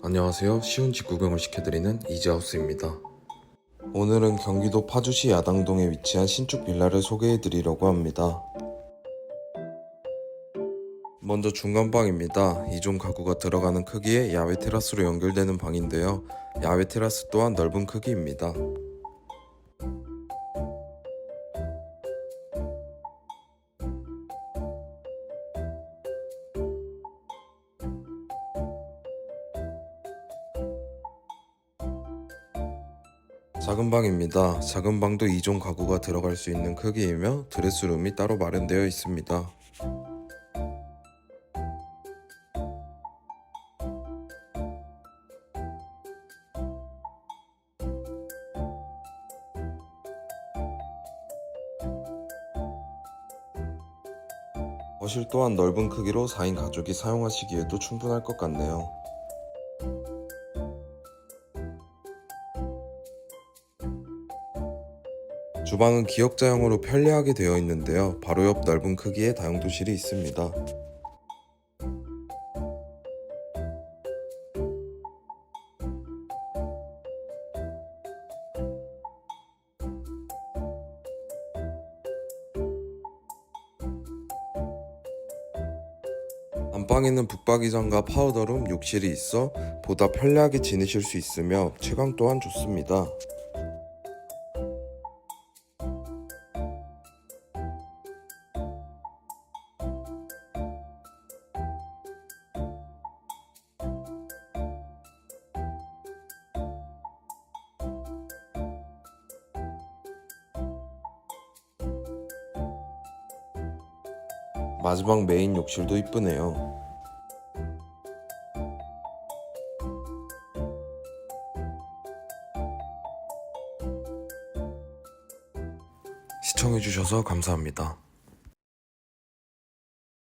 안녕하세요. 쉬운 집 구경을 시켜드리는 이지하우스입니다. 오늘은 경기도 파주시 야당동에 위치한 신축 빌라를 소개해드리려고 합니다. 먼저 중간방입니다. 2종 가구가 들어가는 크기의 야외 테라스로 연결되는 방인데요. 야외 테라스 또한 넓은 크기입니다. 작은 방입니다. 작은 방도 2종 가구가 들어갈 수 있는 크기이며 드레스룸이 따로 마련되어 있습니다. 거실 또한 넓은 크기로 4인 가족이 사용하시기에도 충분할 것 같네요. 주방은 기역자형으로 편리하게 되어 있는데요. 바로 옆 넓은 크기의 다용도실이 있습니다. 안방에는 북박이장과 파우더룸, 욕실이 있어 보다 편리하게 지내실 수 있으며 채광 또한 좋습니다. 마지막 메인 욕실도 이쁘네요. 시청해주셔서 감사합니다.